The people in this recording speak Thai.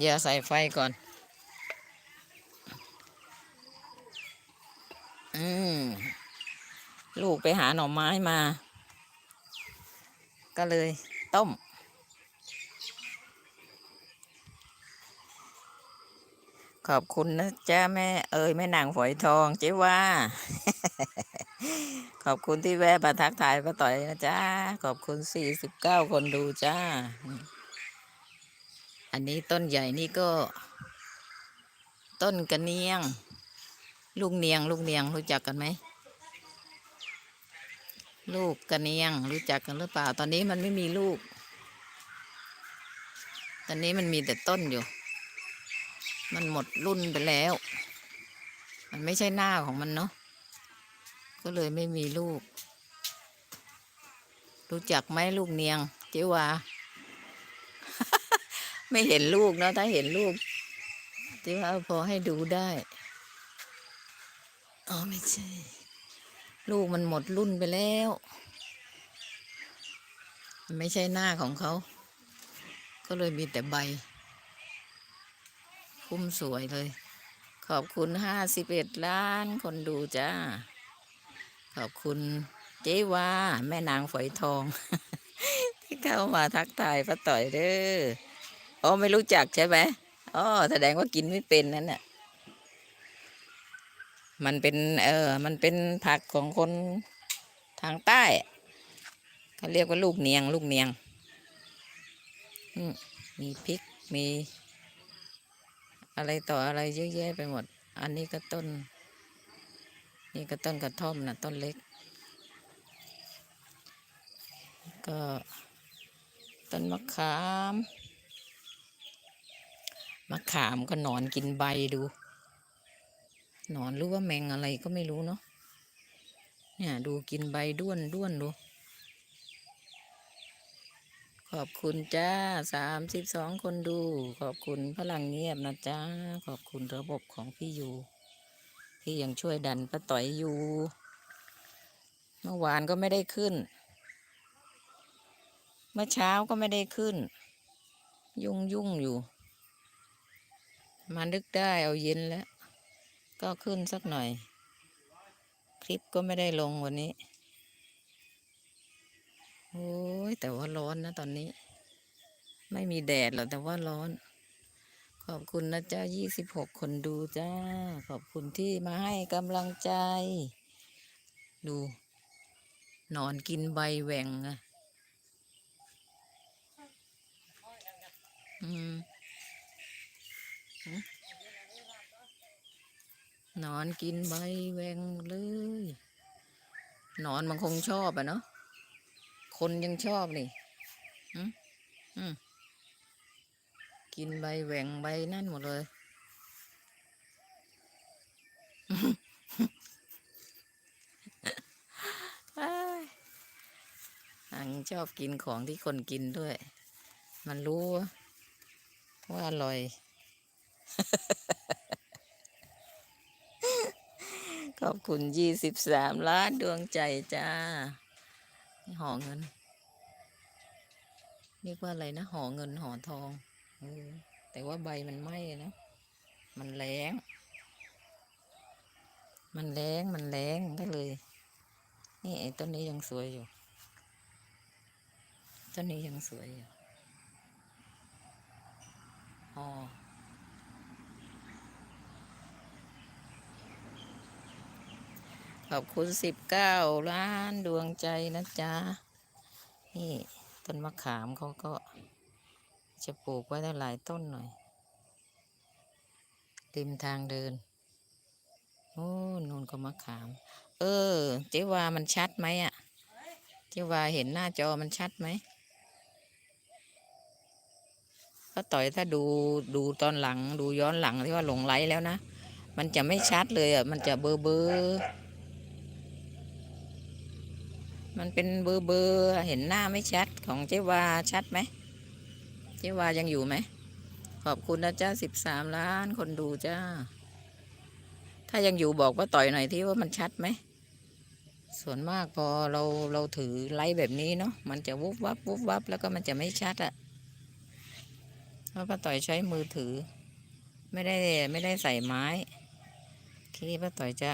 อย่าใส่ไฟก่อน อืม ลูกไปหาหน่อไม้มา ก็เลยต้ม ขอบคุณนะจ้าแม่ เอ้ยแม่นางฝอยทองเจ๊ว่า ขอบคุณที่แวะมาทักทายป้าต่อยนะจ้า ขอบคุณสี่สิบเก้าคนดูจ้า อันนี้ต้นใหญ่นี่ก็ ต้นกระเนียง ลูกเนียง ลูกเนียงรู้จักกันไหม ลูกกระเนียงรู้จักกันหรือเปล่า ตอนนี้มันไม่มีลูก ตอนนี้มันมีแต่ต้นอยู่ มันหมดรุ่นไปแล้ว มันไม่ใช่หน้าของมันเนาะ ก็เลยไม่มีลูก รู้จักไหมลูกเนียง เจ๊วา ไม่เห็นลูกเนาะถ้าเห็นลูกเจ๊ว่าพอให้ดูได้อ๋อไม่ใช่ ลูกมันหมดรุ่นไปแล้ว ไม่ใช่หน้าของเขา ก็เลยมีแต่ใบ คุ้มสวยเลย ขอบคุณห้าสิบเอ็ดล้านคนดูจ้า ขอบคุณเจ๊ว่า แม่นางฝอยทอง ที่เข้ามาทักทายป้าต่อยเด้อ อ๋อไม่รู้จักใช่ไหมอ๋อแสดงว่ากินไม่เป็นนั่นน่ะ มันเป็น เออ มันเป็นผักของคนทางใต้เขาเรียกว่าลูกเนียง ลูกเนียงมมีพริกมี อะไรต่ออะไรเยอะแยะไปหมด อันนี้ก็ต้น นี่ก็ต้นกระท่อมนะต้นเล็ก ก็ต้นมะขาม มะขามก็หนอนกินใบดูหนอนหรือว่าแมงอะไรก็ไม่รู้เนาะเนี่ยดูกินใบด้วนด้วนดู ขอบคุณจ้าสามสิบสองคนดู ขอบคุณพลังเงียบนะจ้า ขอบคุณระบบของพี่ยูที่ยังช่วยดันป้าต่อยอยู่เมื่อวานก็ไม่ได้ขึ้น เมื่อเช้าก็ไม่ได้ขึ้น ยุ่งยุ่งอยู่ มานึกได้เอาเย็นแล้ว ก็ขึ้นสักหน่อย คลิปก็ไม่ได้ลงวันนี้ โอ้ยแต่ว่าร้อนนะตอนนี้ ไม่มีแดดหรอกแต่ว่าร้อน ขอบคุณนะจ้ายี่สิบหกคนดูจ้า ขอบคุณที่มาให้กำลังใจ ดู นอนกินใบแหว่งอะอืม นอนกินใบแวงเลย นอนมันคงชอบอะเนาะ คนยังชอบนี่กินใบแหวงใบนั่นหมดเลยอ้ายอังชอบกินของที่คนกินด้วย มันรู้ว่าอร่อย ขอบคุณยี่สิบสามล้านดวงใจจ้าห่อเงินเรียกว่าอะไรนะห่อเงินห่อทองอแต่ว่าใบมันไหม้นะมันแรงมันแรงมันแรงก็เลย นี่ไอ้ต้นนี้ยังสวยอยู่ต้นนี้ยังสวยอยู่ห่อ ขอบคุณสิบเก้าล้านดวงใจนะจ๊ะ นี่ต้นมะขามเขาก็ จะปลูกไว้ได้หลายต้นหน่อยริมทางเดินโอ้นูนก็มะขาม เออ เจ๊วามันชัดไหมอะเจ๊วาเห็นหน้าจอมันชัดไหมก็ต่อยถ้าดูดูตอนหลังดูย้อนหลังที่ว่าหลงไหลแล้วนะ มันจะไม่ชัดเลยอะ มันจะเบอร์เบอร์ มันเป็นเบอร์เบอร์เห็นหน้าไม่ชัดของเจวาชัดไหม เจวายังอยู่ไหม ขอบคุณนะจ้าสิบสามล้านคนดูจ้า ถ้ายังอยู่บอกว่าต่อยหน่อยที่ว่ามันชัดไหม ส่วนมากพอเราเราถือไลท์แบบนี้เนาะมันจะวุบวับวุบวับแล้วก็มันจะไม่ชัดอะเพราะป้าต่อยใช้มือถือ ไม่ได้ไม่ได้ใส่ไม้ทีนี้ป้าต่อยจะ